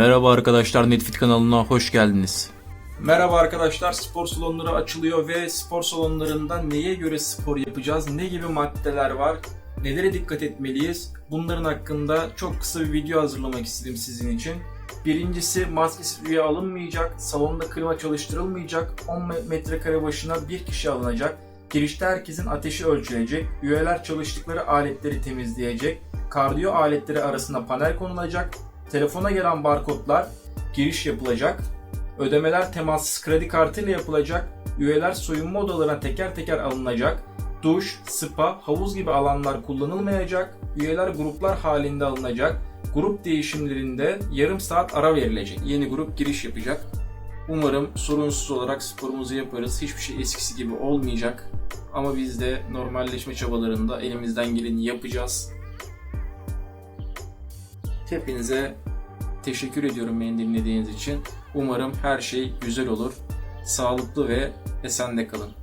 Merhaba arkadaşlar Netfit kanalına hoş geldiniz. Merhaba arkadaşlar spor salonları açılıyor ve spor salonlarında neye göre spor yapacağız, ne gibi maddeler var, nelere dikkat etmeliyiz bunların hakkında çok kısa bir video hazırlamak istedim sizin için. Birincisi maskesiz üye alınmayacak, salonda klima çalıştırılmayacak, 10 metrekare başına bir kişi alınacak, girişte herkesin ateşi ölçülecek, üyeler çalıştıkları aletleri temizleyecek, kardiyo aletleri arasında panel konulacak, telefona gelen barkodlar giriş yapılacak, ödemeler temassız kredi kartıyla yapılacak, üyeler soyunma odalarına teker teker alınacak, duş, spa, havuz gibi alanlar kullanılmayacak, üyeler gruplar halinde alınacak, grup değişimlerinde yarım saat ara verilecek. Yeni grup giriş yapacak. Umarım sorunsuz olarak sporumuzu yaparız. Hiçbir şey eskisi gibi olmayacak. Ama biz de normalleşme çabalarında elimizden geleni yapacağız. Hepinize teşekkür ediyorum beni dinlediğiniz için. Umarım her şey güzel olur. Sağlıklı ve esende kalın.